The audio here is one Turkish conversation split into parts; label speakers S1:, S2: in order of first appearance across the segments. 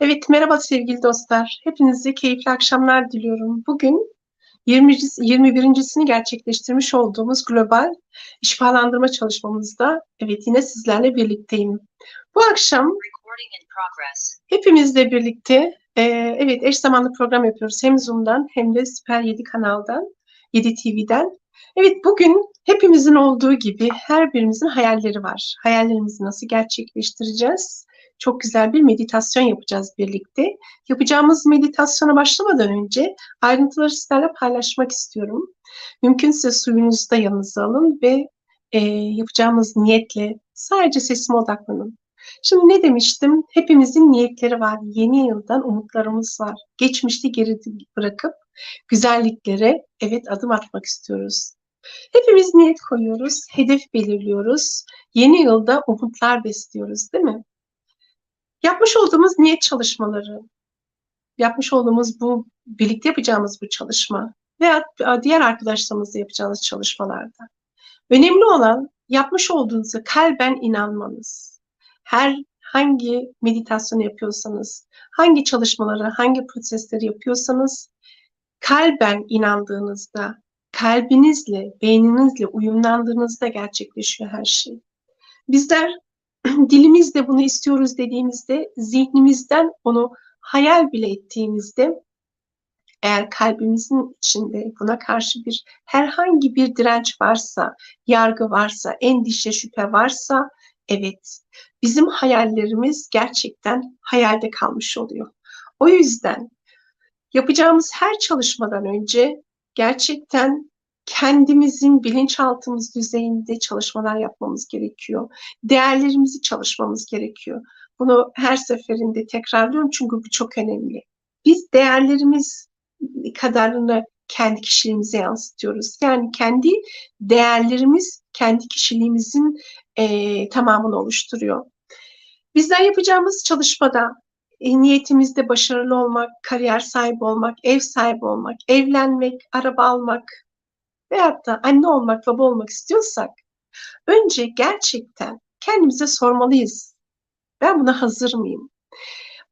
S1: Evet, merhaba sevgili dostlar. Hepinize keyifli akşamlar diliyorum. Bugün 20. 21.sini gerçekleştirmiş olduğumuz global şifalandırma çalışmamızda evet yine sizlerle birlikteyim. Bu akşam hepimizle birlikte e, evet eş zamanlı program yapıyoruz. Hem Zoom'dan hem de Süper 7 kanaldan, 7 TV'den. Evet bugün hepimizin olduğu gibi her birimizin hayalleri var. Hayallerimizi nasıl gerçekleştireceğiz? Çok güzel bir meditasyon yapacağız birlikte. Yapacağımız meditasyona başlamadan önce ayrıntıları sizlerle paylaşmak istiyorum. Mümkünse suyunuzu da yanınıza alın ve e, yapacağımız niyetle sadece sesime odaklanın. Şimdi ne demiştim? Hepimizin niyetleri var. Yeni yıldan umutlarımız var. Geçmişte geri bırakıp güzelliklere evet adım atmak istiyoruz. Hepimiz niyet koyuyoruz, hedef belirliyoruz. Yeni yılda umutlar besliyoruz, değil mi? Yapmış olduğumuz niyet çalışmaları, yapmış olduğumuz bu birlikte yapacağımız bu çalışma veya diğer arkadaşlarımızla yapacağımız çalışmalarda önemli olan yapmış olduğunuza kalben inanmanız. Her hangi meditasyon yapıyorsanız, hangi çalışmaları, hangi prosesleri yapıyorsanız kalben inandığınızda, kalbinizle, beyninizle uyumlandığınızda gerçekleşiyor her şey. Bizler dilimizle bunu istiyoruz dediğimizde, zihnimizden onu hayal bile ettiğimizde, eğer kalbimizin içinde buna karşı bir herhangi bir direnç varsa, yargı varsa, endişe, şüphe varsa, evet, bizim hayallerimiz gerçekten hayalde kalmış oluyor. O yüzden yapacağımız her çalışmadan önce gerçekten kendimizin bilinçaltımız düzeyinde çalışmalar yapmamız gerekiyor. Değerlerimizi çalışmamız gerekiyor. Bunu her seferinde tekrarlıyorum çünkü bu çok önemli. Biz değerlerimiz kadarını kendi kişiliğimize yansıtıyoruz. Yani kendi değerlerimiz kendi kişiliğimizin e, tamamını oluşturuyor. Bizler yapacağımız çalışmada e, niyetimizde başarılı olmak, kariyer sahibi olmak, ev sahibi olmak, evlenmek, araba almak, veyahut da anne olmak, baba olmak istiyorsak önce gerçekten kendimize sormalıyız. Ben buna hazır mıyım?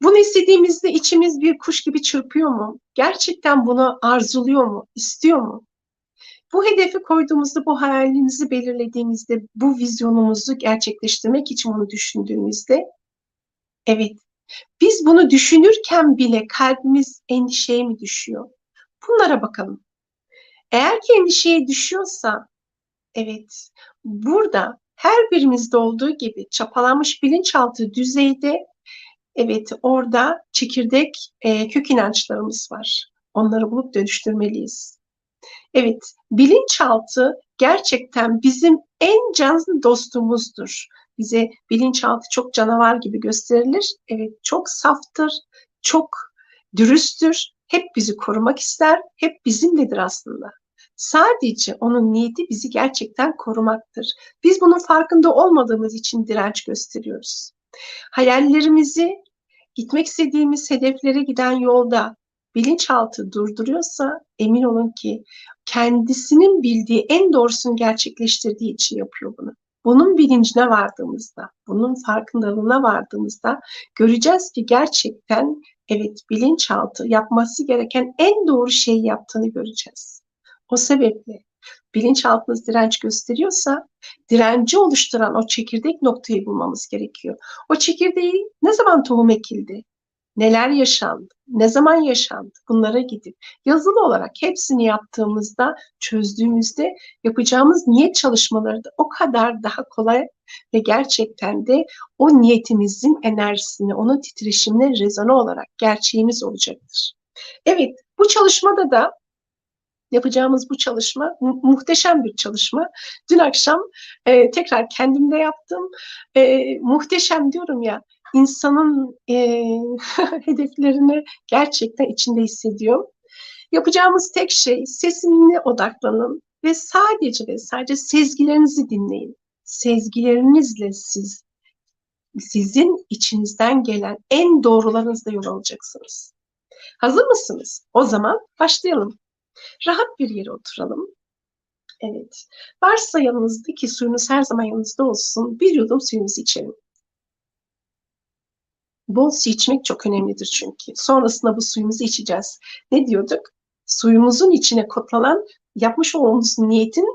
S1: Bunu istediğimizde içimiz bir kuş gibi çırpıyor mu? Gerçekten bunu arzuluyor mu? İstiyor mu? Bu hedefi koyduğumuzda, bu hayalimizi belirlediğimizde, bu vizyonumuzu gerçekleştirmek için bunu düşündüğümüzde, evet, biz bunu düşünürken bile kalbimiz endişeye mi düşüyor? Bunlara bakalım. Eğer ki endişeye düşüyorsa, evet, burada her birimizde olduğu gibi çapalanmış bilinçaltı düzeyde, evet, orada çekirdek e, kök inançlarımız var. Onları bulup dönüştürmeliyiz. Evet, bilinçaltı gerçekten bizim en canlı dostumuzdur. Bize bilinçaltı çok canavar gibi gösterilir. Evet, çok saftır, çok dürüsttür hep bizi korumak ister, hep bizimledir aslında. Sadece onun niyeti bizi gerçekten korumaktır. Biz bunun farkında olmadığımız için direnç gösteriyoruz. Hayallerimizi gitmek istediğimiz hedeflere giden yolda bilinçaltı durduruyorsa emin olun ki kendisinin bildiği en doğrusunu gerçekleştirdiği için yapıyor bunu. Bunun bilincine vardığımızda, bunun farkındalığına vardığımızda göreceğiz ki gerçekten evet bilinçaltı yapması gereken en doğru şeyi yaptığını göreceğiz. O sebeple bilinçaltınız direnç gösteriyorsa direnci oluşturan o çekirdek noktayı bulmamız gerekiyor. O çekirdeği ne zaman tohum ekildi? Neler yaşandı? Ne zaman yaşandı? Bunlara gidip yazılı olarak hepsini yaptığımızda, çözdüğümüzde yapacağımız niyet çalışmaları da o kadar daha kolay ve gerçekten de o niyetimizin enerjisini, onun titreşimine rezone olarak gerçeğimiz olacaktır. Evet, bu çalışmada da yapacağımız bu çalışma mu muhteşem bir çalışma. Dün akşam e, tekrar kendimde yaptım. E, muhteşem diyorum ya, insanın e, hedeflerini gerçekten içinde hissediyor. Yapacağımız tek şey sesimine odaklanın ve sadece ve sadece sezgilerinizi dinleyin. Sezgilerinizle siz sizin içinizden gelen en doğrularınızla yol alacaksınız. Hazır mısınız? O zaman başlayalım. Rahat bir yere oturalım. Evet. Varsa yanınızda ki suyunuz her zaman yanınızda olsun. Bir yudum suyunuzu içelim. Bol su içmek çok önemlidir çünkü. Sonrasında bu suyumuzu içeceğiz. Ne diyorduk? Suyumuzun içine kodlanan yapmış olduğumuz niyetin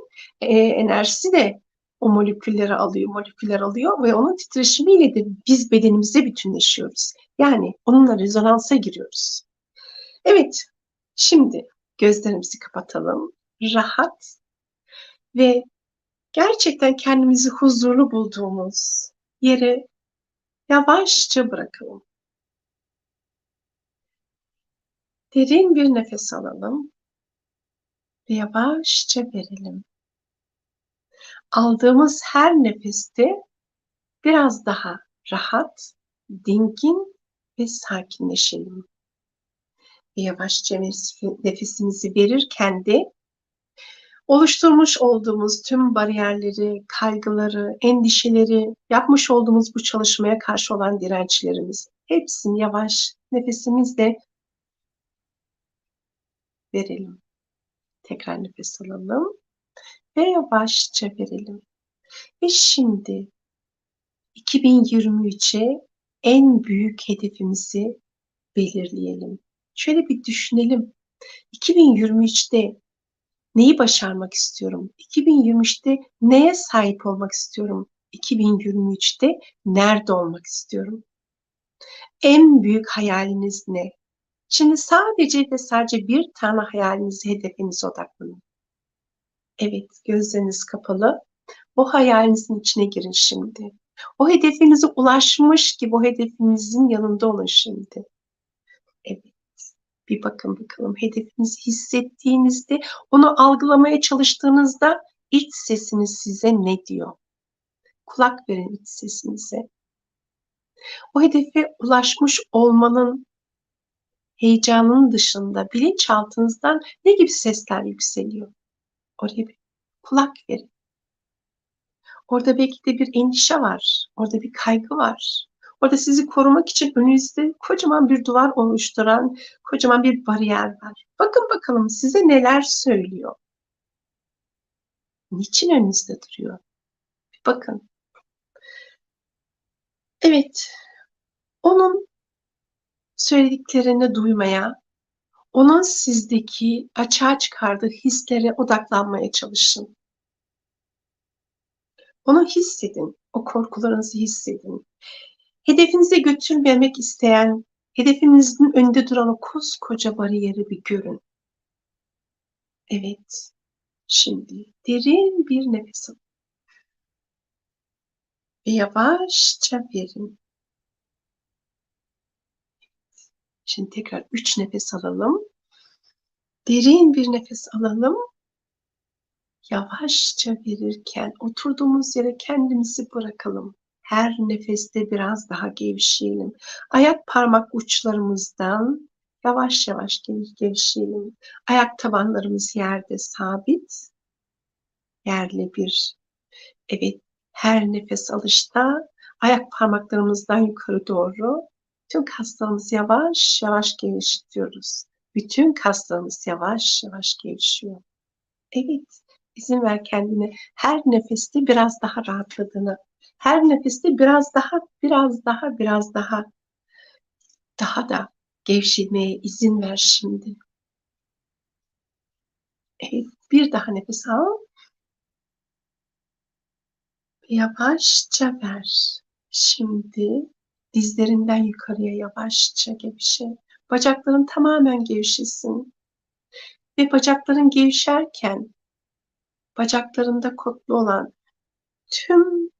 S1: e, enerjisi de o molekülleri alıyor, moleküller alıyor ve onun titreşimiyle de biz bedenimize bütünleşiyoruz. Yani onunla rezonansa giriyoruz. Evet, şimdi gözlerimizi kapatalım. Rahat ve gerçekten kendimizi huzurlu bulduğumuz yere yavaşça bırakalım. Derin bir nefes alalım ve yavaşça verelim. Aldığımız her nefeste biraz daha rahat, dingin ve sakinleşelim. Ve yavaşça nefesimizi verirken de oluşturmuş olduğumuz tüm bariyerleri, kaygıları, endişeleri, yapmış olduğumuz bu çalışmaya karşı olan dirençlerimiz hepsini yavaş nefesimizle verelim. Tekrar nefes alalım ve yavaşça verelim. Ve şimdi 2023'e en büyük hedefimizi belirleyelim. Şöyle bir düşünelim. 2023'te neyi başarmak istiyorum? 2023'te neye sahip olmak istiyorum? 2023'te nerede olmak istiyorum? En büyük hayaliniz ne? Şimdi sadece ve sadece bir tane hayalinizi, hedefinize odaklanın. Evet, gözleriniz kapalı. O hayalinizin içine girin şimdi. O hedefinize ulaşmış gibi o hedefinizin yanında olun şimdi. Evet. Bir bakın bakalım hedefinizi hissettiğinizde, onu algılamaya çalıştığınızda iç sesiniz size ne diyor? Kulak verin iç sesinize. O hedefe ulaşmış olmanın heyecanının dışında bilinçaltınızdan ne gibi sesler yükseliyor? Oraya bir kulak verin. Orada belki de bir endişe var. Orada bir kaygı var. Orada sizi korumak için önünüzde kocaman bir duvar oluşturan kocaman bir bariyer var. Bakın bakalım size neler söylüyor. Niçin önünüzde duruyor? Bakın. Evet, onun söylediklerini duymaya, onun sizdeki açığa çıkardığı hislere odaklanmaya çalışın. Onu hissedin, o korkularınızı hissedin. Hedefinize götürmemek isteyen, hedefinizin önünde duran o koskoca bariyeri bir görün. Evet, şimdi derin bir nefes alın. Ve yavaşça verin. Şimdi tekrar üç nefes alalım. Derin bir nefes alalım. Yavaşça verirken oturduğumuz yere kendimizi bırakalım. Her nefeste biraz daha gevşeyelim. Ayak parmak uçlarımızdan yavaş yavaş gevşeyelim. Ayak tabanlarımız yerde sabit. Yerle bir. Evet, her nefes alışta ayak parmaklarımızdan yukarı doğru tüm kaslarımız yavaş yavaş gevşetiyoruz. Bütün kaslarımız yavaş yavaş gevşiyor. Evet, izin ver kendine her nefeste biraz daha rahatladığını, her nefeste biraz daha, biraz daha, biraz daha, daha da gevşemeye izin ver şimdi. Evet, bir daha nefes al. Yavaşça ver. Şimdi dizlerinden yukarıya yavaşça gevşe. Bacakların tamamen gevşesin. Ve bacakların gevşerken bacaklarında kodlu olan tüm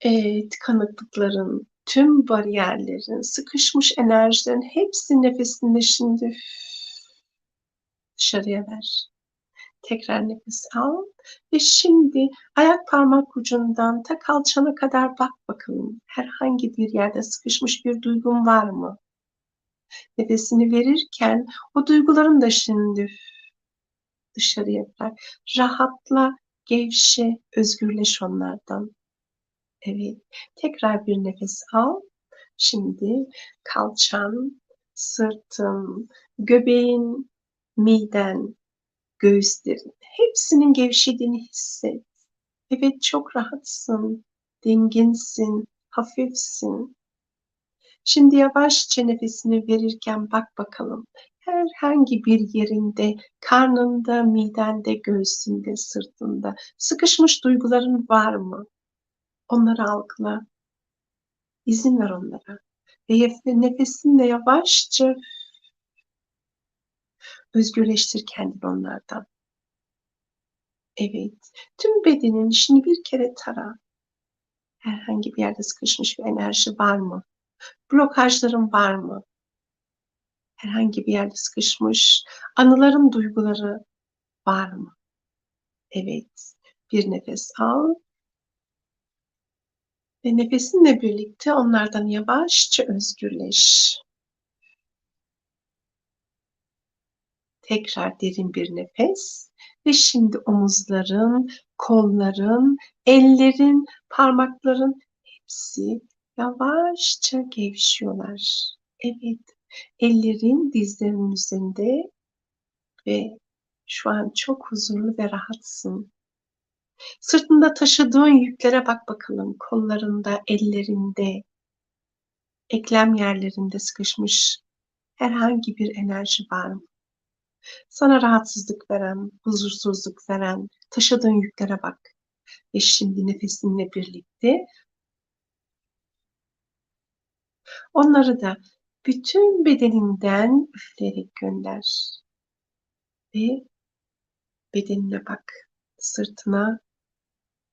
S1: e, tıkanıklıkların, tüm bariyerlerin, sıkışmış enerjilerin hepsi nefesinde şimdi dışarıya ver. Tekrar nefes al ve şimdi ayak parmak ucundan ta kalçana kadar bak bakalım. Herhangi bir yerde sıkışmış bir duygun var mı? Nefesini verirken o duyguların da şimdi dışarıya bırak. Rahatla, gevşe, özgürleş onlardan. Evet. Tekrar bir nefes al. Şimdi kalçan, sırtın, göbeğin, miden, göğüslerin hepsinin gevşediğini hisset. Evet çok rahatsın, dinginsin, hafifsin. Şimdi yavaşça nefesini verirken bak bakalım. Herhangi bir yerinde, karnında, midende, göğsünde, sırtında sıkışmış duyguların var mı? Onları algıla. İzin ver onlara. Ve nefesinle yavaşça özgürleştir kendini onlardan. Evet. Tüm bedenin şimdi bir kere tara. Herhangi bir yerde sıkışmış bir enerji var mı? Blokajların var mı? Herhangi bir yerde sıkışmış anıların duyguları var mı? Evet. Bir nefes al. Ve nefesinle birlikte onlardan yavaşça özgürleş. Tekrar derin bir nefes ve şimdi omuzların, kolların, ellerin, parmakların hepsi yavaşça gevşiyorlar. Evet, ellerin dizlerinin üzerinde ve şu an çok huzurlu ve rahatsın. Sırtında taşıdığın yüklere bak bakalım. Kollarında, ellerinde, eklem yerlerinde sıkışmış herhangi bir enerji var mı? Sana rahatsızlık veren, huzursuzluk veren, taşıdığın yüklere bak. Ve şimdi nefesinle birlikte onları da bütün bedeninden üfleyerek gönder. Ve bedenine bak. Sırtına,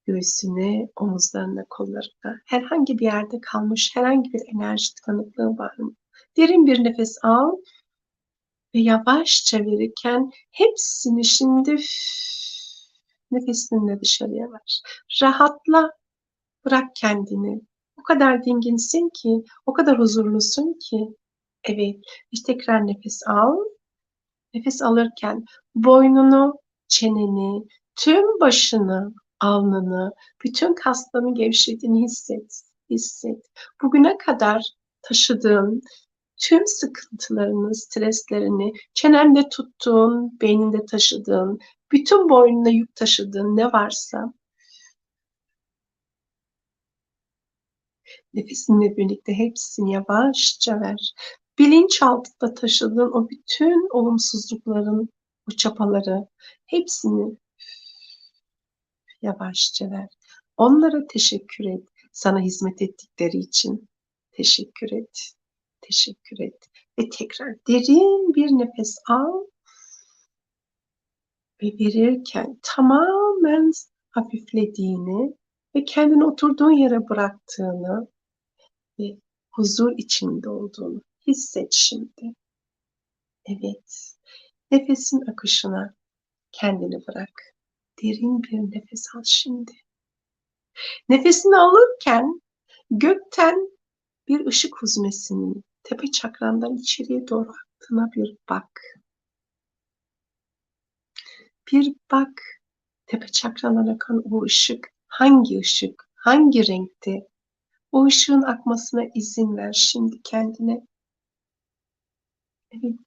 S1: göğsüne, omuzlarına, kollarına. Herhangi bir yerde kalmış herhangi bir enerji tıkanıklığı var mı? Derin bir nefes al ve yavaşça verirken hepsini şimdi nefesinle dışarıya ver. Rahatla, bırak kendini. O kadar dinginsin ki, o kadar huzurlusun ki. Evet, işte tekrar nefes al. Nefes alırken boynunu, çeneni, tüm başını, alnını, bütün kaslarını gevşediğini hisset, hisset. Bugüne kadar taşıdığın tüm sıkıntılarını, streslerini, çenende tuttuğun, beyninde taşıdığın, bütün boynuna yük taşıdığın ne varsa nefesinle birlikte hepsini yavaşça ver. Bilinçaltında taşıdığın o bütün olumsuzlukların, o çapaları hepsini yavaşça ver. Onlara teşekkür et. Sana hizmet ettikleri için teşekkür et. Teşekkür et. Ve tekrar derin bir nefes al. Ve verirken tamamen hafiflediğini ve kendini oturduğun yere bıraktığını ve huzur içinde olduğunu hisset şimdi. Evet. Nefesin akışına kendini bırak. Derin bir nefes al şimdi. Nefesini alırken gökten bir ışık huzmesinin tepe çakrandan içeriye doğru aktığına bir bak. Bir bak tepe çakrandan akan o ışık hangi ışık, hangi renkte? O ışığın akmasına izin ver şimdi kendine.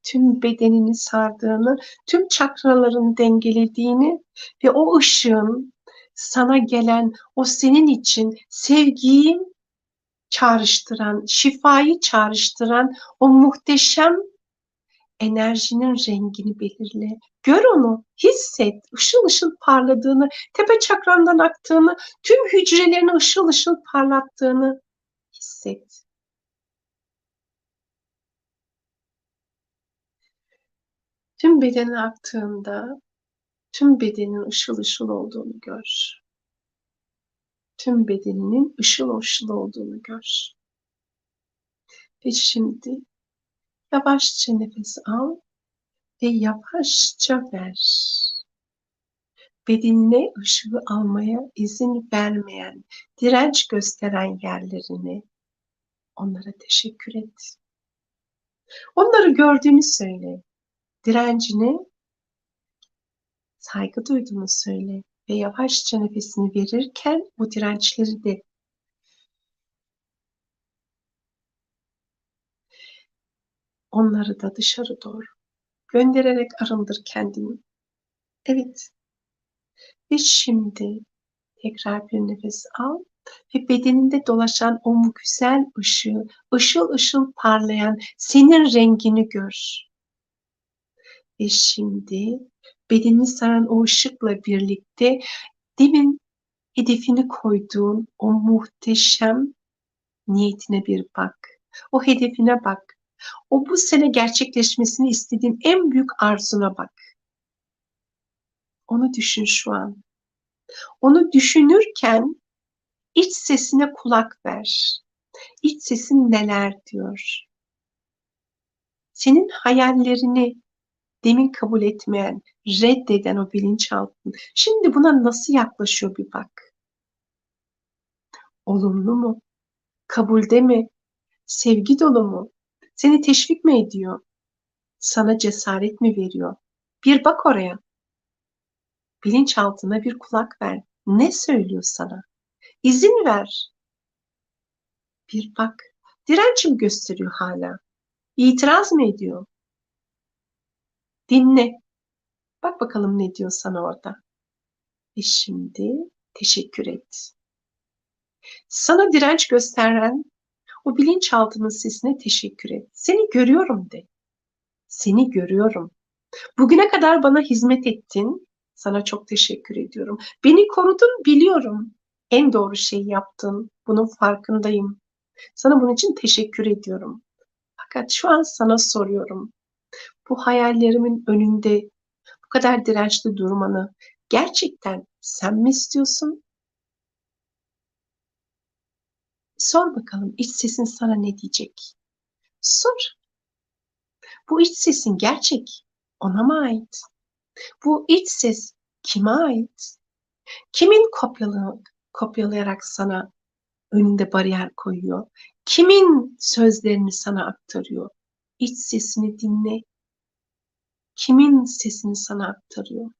S1: Tüm bedenini sardığını, tüm çakralarını dengelediğini ve o ışığın sana gelen, o senin için sevgiyi çağrıştıran, şifayı çağrıştıran o muhteşem enerjinin rengini belirle. Gör onu, hisset, ışıl ışıl parladığını, tepe çakrandan aktığını, tüm hücrelerini ışıl ışıl parlattığını hisset. Tüm bedene aktığında tüm bedenin ışıl ışıl olduğunu gör. Tüm bedeninin ışıl ışıl olduğunu gör. Ve şimdi yavaşça nefes al ve yavaşça ver. Bedenine ışığı almaya izin vermeyen, direnç gösteren yerlerini onlara teşekkür et. Onları gördüğünü söyle. Direncini saygı duyduğunu söyle ve yavaşça nefesini verirken bu dirençleri de onları da dışarı doğru göndererek arındır kendini. Evet. Ve şimdi tekrar bir nefes al ve bedeninde dolaşan o güzel ışığı, ışıl ışıl parlayan senin rengini gör. Ve şimdi bedenini saran o ışıkla birlikte demin hedefini koyduğun o muhteşem niyetine bir bak. O hedefine bak. O bu sene gerçekleşmesini istediğin en büyük arzuna bak. Onu düşün şu an. Onu düşünürken iç sesine kulak ver. İç sesin neler diyor. Senin hayallerini demin kabul etmeyen, reddeden o bilinçaltın şimdi buna nasıl yaklaşıyor bir bak. Olumlu mu? Kabulde mi? Sevgi dolu mu? Seni teşvik mi ediyor? Sana cesaret mi veriyor? Bir bak oraya. Bilinçaltına bir kulak ver. Ne söylüyor sana? İzin ver. Bir bak. Direnç mi gösteriyor hala? İtiraz mı ediyor? Dinle. Bak bakalım ne diyor sana orada. Ve şimdi teşekkür et. Sana direnç gösteren o bilinçaltının sesine teşekkür et. Seni görüyorum de. Seni görüyorum. Bugüne kadar bana hizmet ettin. Sana çok teşekkür ediyorum. Beni korudun biliyorum. En doğru şeyi yaptın. Bunun farkındayım. Sana bunun için teşekkür ediyorum. Fakat şu an sana soruyorum. Bu hayallerimin önünde bu kadar dirençli durmanı gerçekten sen mi istiyorsun? Sor bakalım iç sesin sana ne diyecek? Sor. Bu iç sesin gerçek. Ona mı ait? Bu iç ses kime ait? Kimin kopyalı, kopyalayarak sana önünde bariyer koyuyor? Kimin sözlerini sana aktarıyor? İç sesini dinle. Kimin sesini sana aktarıyor?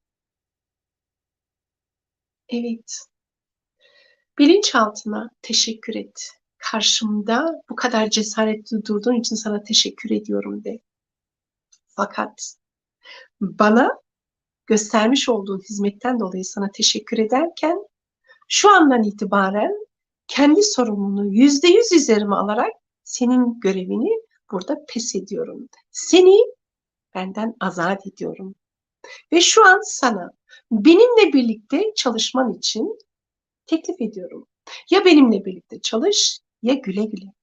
S1: Evet. Bilinçaltına teşekkür et. Karşımda bu kadar cesaretli durduğun için sana teşekkür ediyorum de. Fakat bana göstermiş olduğun hizmetten dolayı sana teşekkür ederken şu andan itibaren kendi sorumluluğunu yüzde yüz üzerime alarak senin görevini burada pes ediyorum. Seni benden azat ediyorum. Ve şu an sana benimle birlikte çalışman için teklif ediyorum. Ya benimle birlikte çalış ya güle güle.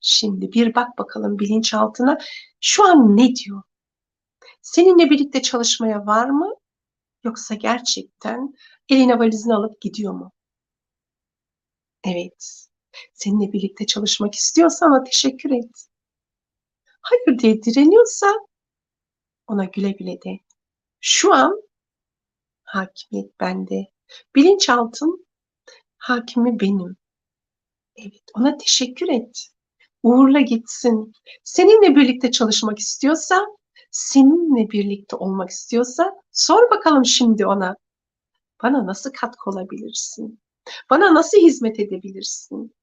S1: Şimdi bir bak bakalım bilinçaltına şu an ne diyor? Seninle birlikte çalışmaya var mı? Yoksa gerçekten eline valizini alıp gidiyor mu? Evet. Seninle birlikte çalışmak istiyorsa ona teşekkür et. Hayır diye direniyorsa ona güle güle de. Şu an hakimiyet bende. Bilinçaltım hakimi benim. Evet, ona teşekkür et. Uğurla gitsin. Seninle birlikte çalışmak istiyorsa, seninle birlikte olmak istiyorsa sor bakalım şimdi ona. Bana nasıl katkı olabilirsin? Bana nasıl hizmet edebilirsin?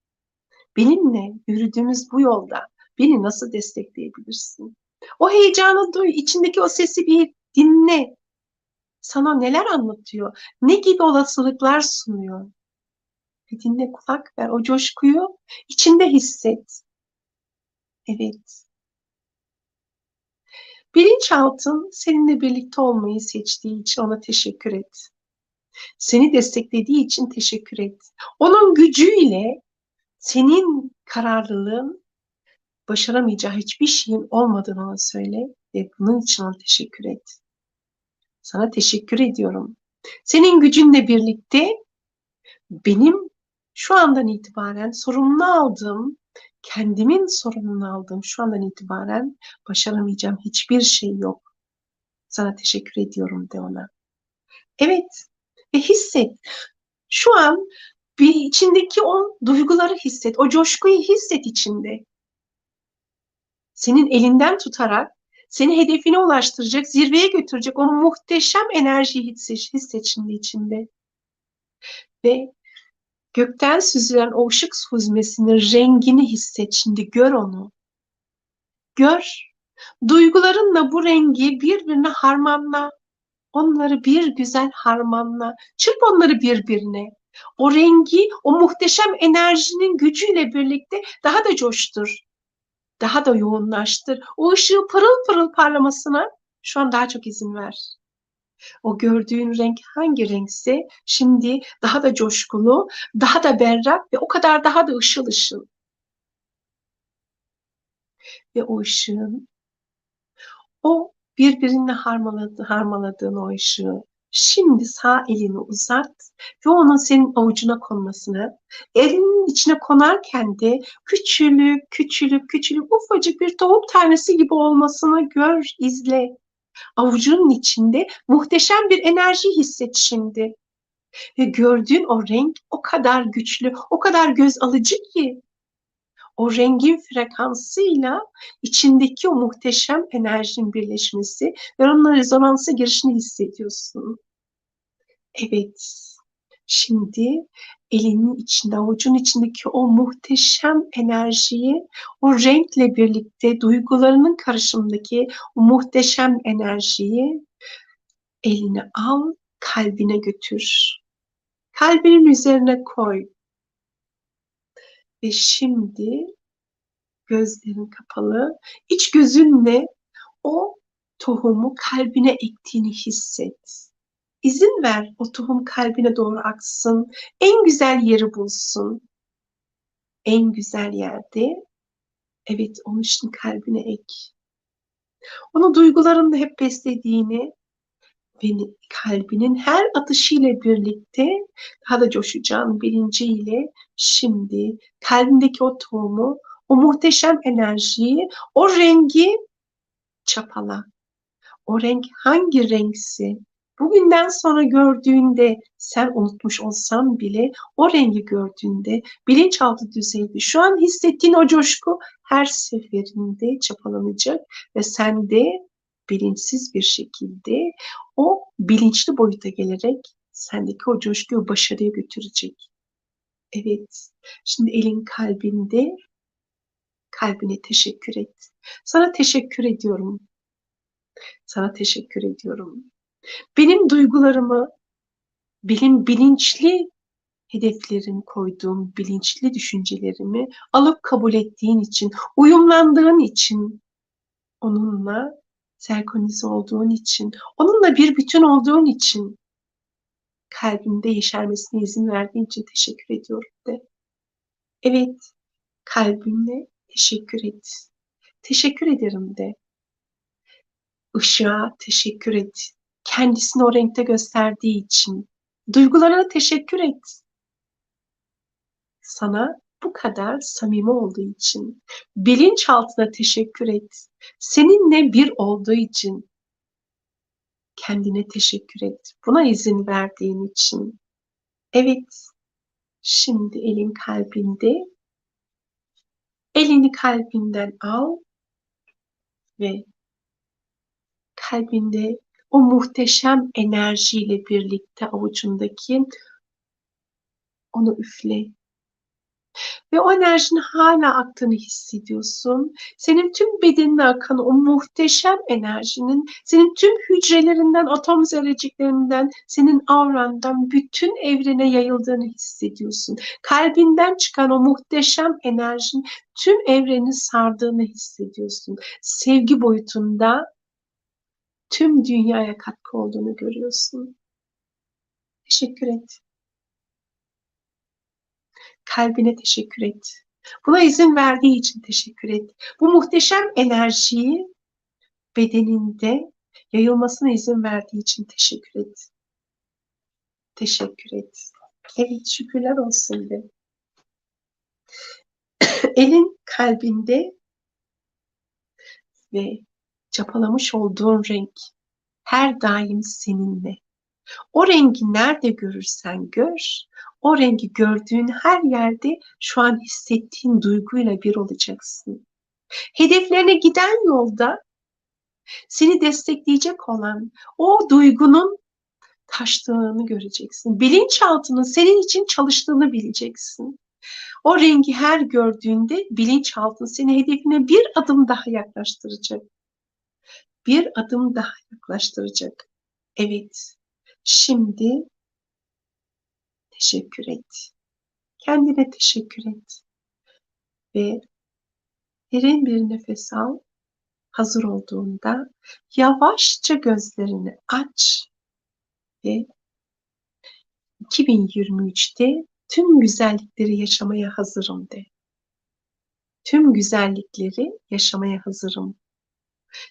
S1: Benimle yürüdüğümüz bu yolda beni nasıl destekleyebilirsin? O heyecanı duy, içindeki o sesi bir dinle. Sana neler anlatıyor? Ne gibi olasılıklar sunuyor? Bir dinle kulak ver. O coşkuyu içinde hisset. Evet. Bilinçaltın seninle birlikte olmayı seçtiği için ona teşekkür et. Seni desteklediği için teşekkür et. Onun gücüyle senin kararlılığın başaramayacağı hiçbir şeyin olmadığını ona söyle ve bunun için ona teşekkür et. Sana teşekkür ediyorum. Senin gücünle birlikte benim şu andan itibaren sorumluluğunu aldığım, kendimin sorumluluğunu aldığım şu andan itibaren başaramayacağım hiçbir şey yok. Sana teşekkür ediyorum de ona. Evet ve hisset. Şu an bir içindeki o duyguları hisset, o coşkuyu hisset içinde. Senin elinden tutarak seni hedefine ulaştıracak, zirveye götürecek o muhteşem enerjiyi hisset, hisset şimdi içinde. Ve gökten süzülen o ışık süzmesinin rengini hisset şimdi, gör onu. Gör. Duygularınla bu rengi birbirine harmanla. Onları bir güzel harmanla. Çırp onları birbirine. O rengi, o muhteşem enerjinin gücüyle birlikte daha da coştur. Daha da yoğunlaştır. O ışığı pırıl pırıl parlamasına şu an daha çok izin ver. O gördüğün renk hangi renkse şimdi daha da coşkulu, daha da berrak ve o kadar daha da ışıl ışıl. Ve o ışığın, o birbirine harmaladı, harmaladığın o ışığı şimdi sağ elini uzat ve onun senin avucuna konmasını, elinin içine konarken de küçülüp küçülüp küçülüp ufacık bir tohum tanesi gibi olmasını gör, izle. Avucunun içinde muhteşem bir enerji hisset şimdi. Ve gördüğün o renk o kadar güçlü, o kadar göz alıcı ki o rengin frekansıyla içindeki o muhteşem enerjinin birleşmesi ve onunla rezonansa girişini hissediyorsun. Evet, şimdi elinin içinde, avucun içindeki o muhteşem enerjiyi, o renkle birlikte duygularının karışımındaki o muhteşem enerjiyi eline al, kalbine götür. Kalbinin üzerine koy. Ve şimdi gözlerin kapalı, iç gözünle o tohumu kalbine ektiğini hisset. İzin ver o tohum kalbine doğru aksın, en güzel yeri bulsun. En güzel yerde, evet onun için kalbine ek. Onu duygularında hep beslediğini, beni kalbinin her atışıyla birlikte daha da coşacağın bilinciyle şimdi kalbindeki o tohumu, o muhteşem enerjiyi, o rengi çapala. O renk hangi renkse bugünden sonra gördüğünde sen unutmuş olsan bile o rengi gördüğünde bilinçaltı düzeyde şu an hissettiğin o coşku her seferinde çapalanacak ve sen de bilinçsiz bir şekilde o bilinçli boyuta gelerek sendeki o coşkuyu başarıya götürecek. Evet, şimdi elin kalbinde kalbine teşekkür et. Sana teşekkür ediyorum. Sana teşekkür ediyorum. Benim duygularımı, benim bilinçli hedeflerin koyduğum bilinçli düşüncelerimi alıp kabul ettiğin için, uyumlandığın için, onunla serkonize olduğun için, onunla bir bütün olduğun için, kalbinde yeşermesine izin verdiğin için teşekkür ediyorum de. Evet, kalbimle teşekkür et. Teşekkür ederim de. Işığa teşekkür et. Kendisini o renkte gösterdiği için. Duygularına teşekkür et. Sana bu kadar samimi olduğu için. Bilinçaltına teşekkür et. Seninle bir olduğu için. Kendine teşekkür et. Buna izin verdiğin için. Evet, şimdi elin kalbinde. Elini kalbinden al ve kalbinde o muhteşem enerjiyle birlikte avucundaki onu üfle. Ve o enerjinin hala aktığını hissediyorsun. Senin tüm bedenine akan o muhteşem enerjinin senin tüm hücrelerinden, atom zerreciklerinden, senin avrandan bütün evrene yayıldığını hissediyorsun. Kalbinden çıkan o muhteşem enerjinin tüm evreni sardığını hissediyorsun. Sevgi boyutunda tüm dünyaya katkı olduğunu görüyorsun. Teşekkür et. Kalbine teşekkür et. Buna izin verdiği için teşekkür et. Bu muhteşem enerjiyi bedeninde yayılmasına izin verdiği için teşekkür et. Teşekkür et. Evet şükürler olsun de. Elin kalbinde ve çapalamış olduğun renk her daim seninle. O rengi nerede görürsen gör, o rengi gördüğün her yerde şu an hissettiğin duyguyla bir olacaksın. Hedeflerine giden yolda seni destekleyecek olan o duygunun taştığını göreceksin. Bilinçaltının senin için çalıştığını bileceksin. O rengi her gördüğünde bilinçaltın seni hedefine bir adım daha yaklaştıracak. Bir adım daha yaklaştıracak. Evet, şimdi teşekkür et. Kendine teşekkür et. Ve derin bir nefes al. Hazır olduğunda yavaşça gözlerini aç ve 2023'te tüm güzellikleri yaşamaya hazırım de. Tüm güzellikleri yaşamaya hazırım.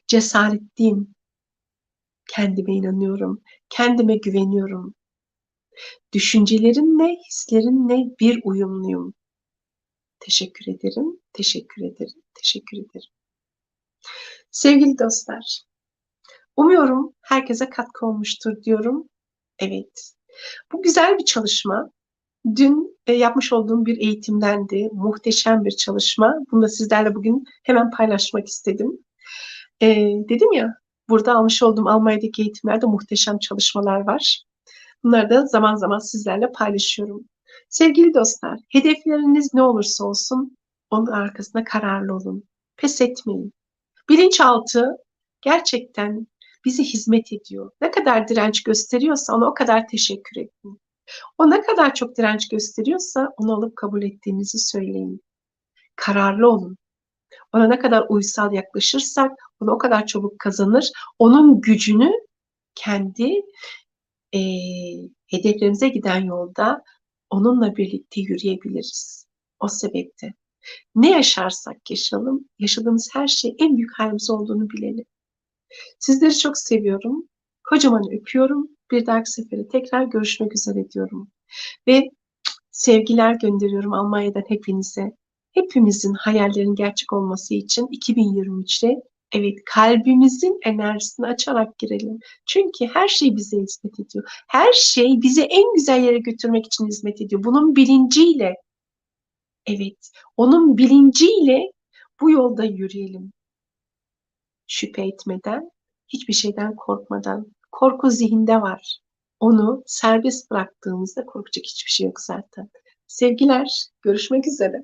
S1: Cesaretliyim. Kendime inanıyorum. Kendime güveniyorum. Düşüncelerimle, hislerinle bir uyumluyum. Teşekkür ederim, teşekkür ederim, teşekkür ederim. Sevgili dostlar, umuyorum herkese katkı olmuştur diyorum. Evet, bu güzel bir çalışma. Dün e, yapmış olduğum bir eğitimdendi. Muhteşem bir çalışma. Bunu da sizlerle bugün hemen paylaşmak istedim. E, dedim ya, burada almış olduğum Almanya'daki eğitimlerde muhteşem çalışmalar var. Bunları da zaman zaman sizlerle paylaşıyorum. Sevgili dostlar, hedefleriniz ne olursa olsun onun arkasında kararlı olun. Pes etmeyin. Bilinçaltı gerçekten bize hizmet ediyor. Ne kadar direnç gösteriyorsa ona o kadar teşekkür edin. O ne kadar çok direnç gösteriyorsa onu alıp kabul ettiğinizi söyleyin. Kararlı olun. Ona ne kadar uysal yaklaşırsak onu o kadar çabuk kazanır. Onun gücünü kendi e, hedeflerimize giden yolda onunla birlikte yürüyebiliriz. O sebepte. Ne yaşarsak yaşayalım, yaşadığımız her şey en büyük halimiz olduğunu bilelim. Sizleri çok seviyorum. Kocaman öpüyorum. Bir dahaki sefere tekrar görüşmek üzere diyorum. Ve sevgiler gönderiyorum Almanya'dan hepinize. Hepimizin hayallerin gerçek olması için 2023'te evet kalbimizin enerjisini açarak girelim. Çünkü her şey bize hizmet ediyor. Her şey bizi en güzel yere götürmek için hizmet ediyor. Bunun bilinciyle evet onun bilinciyle bu yolda yürüyelim. Şüphe etmeden, hiçbir şeyden korkmadan. Korku zihinde var. Onu serbest bıraktığımızda korkacak hiçbir şey yok zaten. Sevgiler, görüşmek üzere.